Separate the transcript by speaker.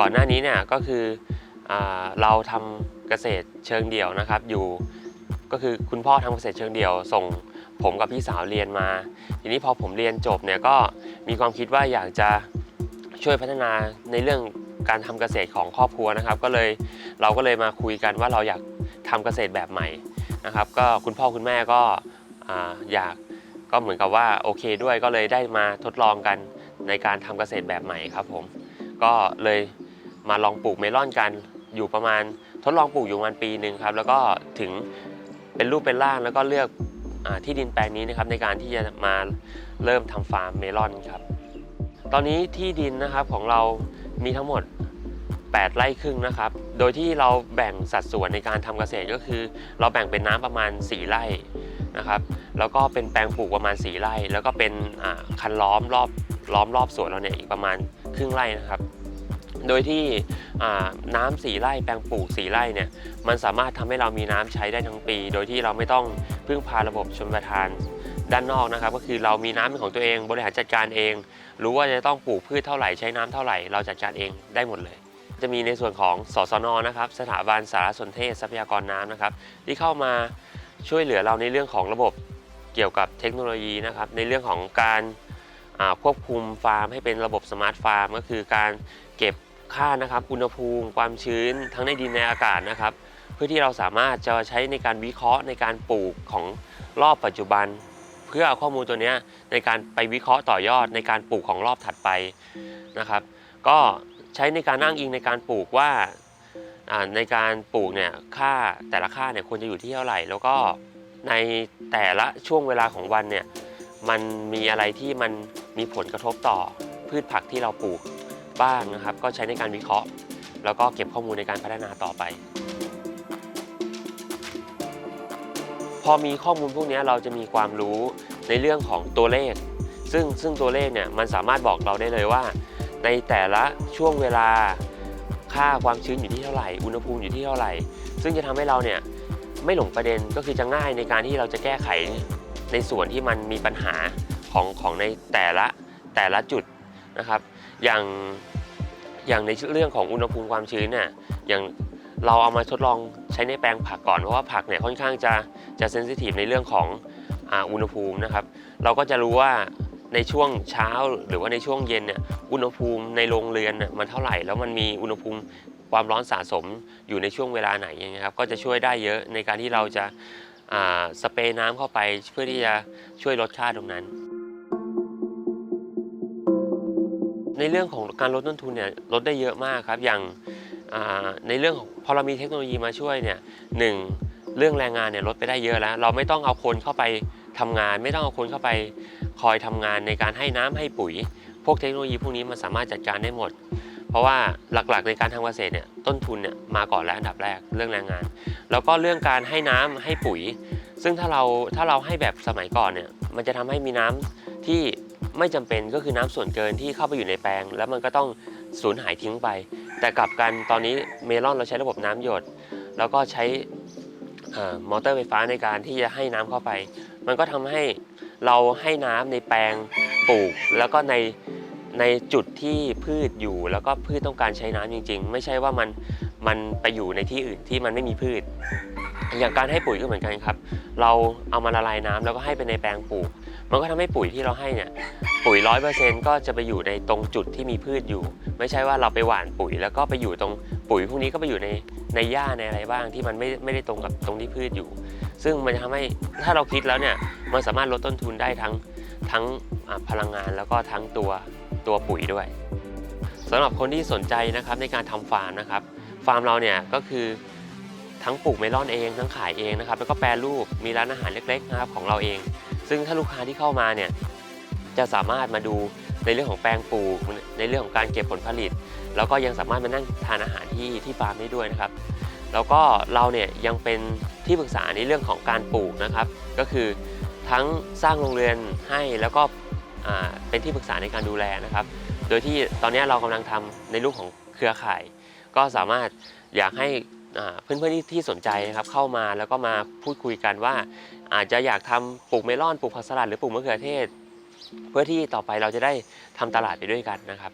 Speaker 1: ก่อนหน้านี้เนี่ยก็คืออเราทำเกษตรเชิงเดี่ยวนะครับ อยู่ก็คือคุณพ่อทำเกษตรเชิงเดี่ยว ส่งผมกับพี่สาวเรียนมา ทีนี้พอผมเรียนจบเนี่ยก็มีความคิดว่าอยากจะช่วยพัฒนาในเรื่องการทำเกษตรของครอบครัวนะครับ ก็เลยเราก็เลยมาคุยกันว่าเราอยากทำเกษตรแบบใหม่นะครับ ก็คุณพ่อคุณแม่ก็อ่าอยากก็เหมือนกับว่าโอเคด้วยก็เลยได้มาทดลองกันในการทำเกษตรแบบใหม่ครับผมก็เลย มาลองปลูกเมลอนกันอยู่ประมาณทดลองปลูกอยู่ประมาณปีหนึ่งครับ แล้วก็ถึงเป็นรูปเป็นร่างแล้วก็เลือกอที่ดินแปลงนี้นะครับในการที่จะมาเริ่มทำฟาร์มเมลอนครับ ตอนนี้ที่ดินนะครับของเรามีทั้งหมด 8 ไร่ครึ่งนะครับ โดยที่เราแบ่งสัดส่วนในการทำเกษตรก็คือ เราแบ่งเป็นน้ำประมาณ 4 ไร่นะครับแล้วก็เป็นแปลงปลูกประมาณ 4 ไร่ แล้วก็เป็นคันล้อมรอบล้อมรอบสวนเราเนี่ยอีกประมาณครึ่งไร่นะครับ โดยที่น้ำสีไร่แปลงปลูกสีไร่เนี่ยมันสามารถทำให้เรามีน้ำใช้ได้ทั้งปี โดยที่เราไม่ต้องพึ่งพาระบบชลประทานด้านนอกนะครับ ก็คือเรามีน้ำเป็นของตัวเองบริหารจัดการเอง รู้ว่าจะต้องปลูกพืชเท่าไหร่ใช้น้ำเท่าไหร่เราจัดการเองได้หมดเลย จะมีในส่วนของสสนนะครับ สถาบันสารสนเทศทรัพยากรน้ำนะครับ ที่เข้ามาช่วยเหลือเราในเรื่องของระบบเกี่ยวกับเทคโนโลยีนะครับ ในเรื่องของการควบคุมฟาร์มให้เป็นระบบสมาร์ทฟาร์มก็คือการเก็บ ค่านะครับอุณหภูมิความชื้นทั้งในดินในอากาศนะครับ เพื่อที่เราสามารถจะใช้ในการวิเคราะห์ในการปลูกของรอบปัจจุบัน เพื่อเอาข้อมูลตัวนี้ในการไปวิเคราะห์ต่อยอดในการปลูกของรอบถัดไปนะครับ ก็ใช้ในการอ้างอิงในการปลูกว่าในการปลูกเนี่ยค่าแต่ละค่าเนี่ยควรจะอยู่ที่เท่าไหร่ แล้วก็ในแต่ละช่วงเวลาของวันเนี่ยมันมีอะไรที่มันมีผลกระทบต่อพืชผักที่เราปลูก บ้างนะครับ ก็ใช้ในการวิเคราะห์ แล้วก็เก็บข้อมูลในการพัฒนาต่อไป พอมีข้อมูลพวกนี้เราจะมีความรู้ในเรื่องของตัวเลข ซึ่งซึ่งตัวเลขเนี่ยมันสามารถบอกเราได้เลยว่า ในแต่ละช่วงเวลาค่าความชื้นอยู่ที่เท่าไหร่ อุณหภูมิอยู่ที่เท่าไหร่ ซึ่งจะทำให้เราเนี่ยไม่หลงประเด็นก็คือจะง่ายในการที่เราจะแก้ไขในส่วนที่มันมีปัญหาของของในแต่ละแต่ละจุด นะครับ อย่างอย่างในเรื่องของอุณหภูมิความชื้นเนี่ยอย่างเราเอามาทดลองใช้ในแปลงผักก่อนเพราะว่าผักเนี่ยค่อนข้างจะจะเซนซิทีฟในเรื่องของอ,อุณหภูมินะครับ เราก็จะรู้ว่าในช่วงเช้าหรือว่าในช่วงเย็นเนี่ยอุณหภูมิในโรงเรือนมันเท่าไหร่ แล้วมันมีอุณหภูมิความร้อนสะสมอยู่ในช่วงเวลาไหนอย่างเงี้ยครับก็จะช่วยได้เยอะในการที่เราจะสเปรย์น้ำเข้าไปเพื่อที่จะช่วยลดค่าตรงนั้น ในเรื่องของการลดต้นทุนเนี่ยลดได้เยอะมากครับอย่างาในเรื่องของพอเรามีเทคโนโลยีมาช่วยเนี่ยหนึ่งเรื่องแรงงานเนี่ยลดไปได้เยอะแล้ว เราไม่ต้องเอาคนเข้าไปทำงาน ไม่ต้องเอาคนเข้าไปคอยทำงานในการให้น้ำให้ปุ๋ย พวกเทคโนโลยีพวกนี้มันสามารถจัดการได้หมด เพราะว่าหลักๆในการทำเกษตรเนี่ยต้นทุนเนี่ยมาก่อนแล้วอันดับแรกเรื่องแรงงาน แล้วก็เรื่องการให้น้ำให้ปุ๋ย ซึ่งถ้าเราถ้าเราให้แบบสมัยก่อนเนี่ยมันจะทำให้มีน้ำที่ ไม่จำเป็นก็คือน้ำส่วนเกินที่เข้าไปอยู่ในแปลง แล้วมันก็ต้องสูญหายทิ้งไป แต่กลับกันตอนนี้เมลอนเราใช้ระบบน้ำหยด แล้วก็ใช้มอเตอร์ไฟฟ้าในการที่จะให้น้ำเข้าไป มันก็ทำให้เราให้น้ำในแปลงปลูก แล้วก็ในในจุดที่พืชอยู่ แล้วก็พืชต้องการใช้น้ำจริง ๆ ไม่ใช่ว่ามันมันไปอยู่ในที่อื่นที่มันไม่มีพืช อย่างการให้ปุ๋ยก็เหมือนกันครับ เราเอามาละลายน้ำแล้วก็ให้ไปในแปลงปลูก มันก็ทำให้ปุ๋ยที่เราให้เนี่ยปุ๋ยร้อยเปอร์เซ็นต์ก็จะไปอยู่ในตรงจุดที่มีพืชอยู่ ไม่ใช่ว่าเราไปหว่านปุ๋ย แล้วก็ไปอยู่ตรงปุ๋ยพวกนี้ก็ไปอยู่ในในหญ้าในอะไรบ้างที่มันไม่ไม่ได้ตรงกับตรงที่พืชอยู่ ซึ่งมันจะทำให้ถ้าเราคิดแล้วเนี่ยมันสามารถลดต้นทุนได้ทั้งทั้งพลังงานแล้วก็ทั้งตัวตัวปุ๋ยด้วยสำหรับคนที่สนใจนะครับในการทำฟาร์มนะครับฟาร์มเราเนี่ยก็คือทั้งปลูกเมลอนเองทั้งขายเองนะครับแล้วก็แปรรูปมีร้านอาหารเล็กๆนะครับของเราเอง ซึ่งถ้าลูกค้าที่เข้ามาเนี่ยจะสามารถมาดูในเรื่องของแปลงปลูกในเรื่องของการเก็บผลผลิต แล้วก็ยังสามารถมานั่งทานอาหารที่ที่ฟาร์มได้ด้วยนะครับ แล้วก็เราเนี่ยยังเป็นที่ปรึกษาในเรื่องของการปลูกนะครับ ก็คือทั้งสร้างโรงเรือนให้แล้วก็เป็นที่ปรึกษาในการดูแลนะครับ โดยที่ตอนนี้เรากำลังทำในรูปของเครือข่าย ก็สามารถอยากให้ เพื่อนๆที่ที่สนใจนะครับเข้ามาแล้วก็มาพูดคุยกันว่า อาจจะอยากทำปลูกเมลอนปลูกผักสลัดหรือปลูกมะเขือเทศ เพื่อที่ต่อไปเราจะได้ทำตลาดไปด้วยกันนะครับ